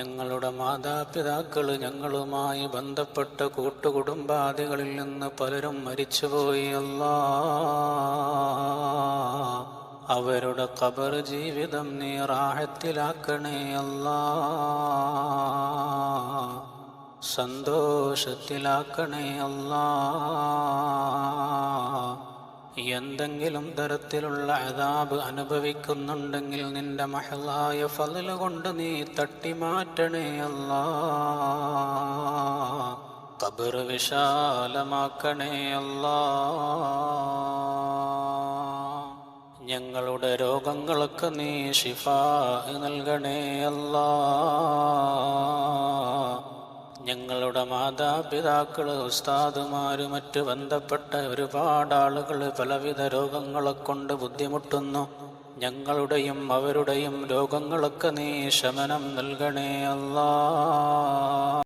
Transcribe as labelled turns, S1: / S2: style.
S1: ഞങ്ങളുടെ മാതാപിതാക്കൾ ഞങ്ങളുമായി ബന്ധപ്പെട്ട കൂട്ടുകുടുംബാദികളിൽ നിന്ന് പലരും മരിച്ചുപോയി. അല്ലാ. അവരുടെ കബർ ജീവിതം നീ റാഹത്തിലാക്കണേ. അല്ലാ. സന്തോഷത്തിലാക്കണേ. അല്ലാ. എന്തെങ്കിലും തരത്തിലുള്ള അതാബ് അനുഭവിക്കുന്നുണ്ടെങ്കിൽ നിന്റെ മഹലായ ഫലല് കൊണ്ട് നീ തട്ടി മാറ്റണേ അല്ല. കബർ വിശാലമാക്കണേ അല്ല. ഞങ്ങളുടെ രോഗങ്ങൾക്ക് നീ ശിഫ നൽകണേ അല്ലാ. ഞങ്ങളുടെ മാതാപിതാക്കൾ ഉസ്താദുമാര് മറ്റു ബന്ധപ്പെട്ട ഒരുപാട് ആളുകൾ പലവിധ രോഗങ്ങളെ കൊണ്ട് ബുദ്ധിമുട്ടുന്നു. ഞങ്ങളുടെയും അവരുടെയും രോഗങ്ങളൊക്കെ നീ ശമനം നൽകണേ അല്ലാ.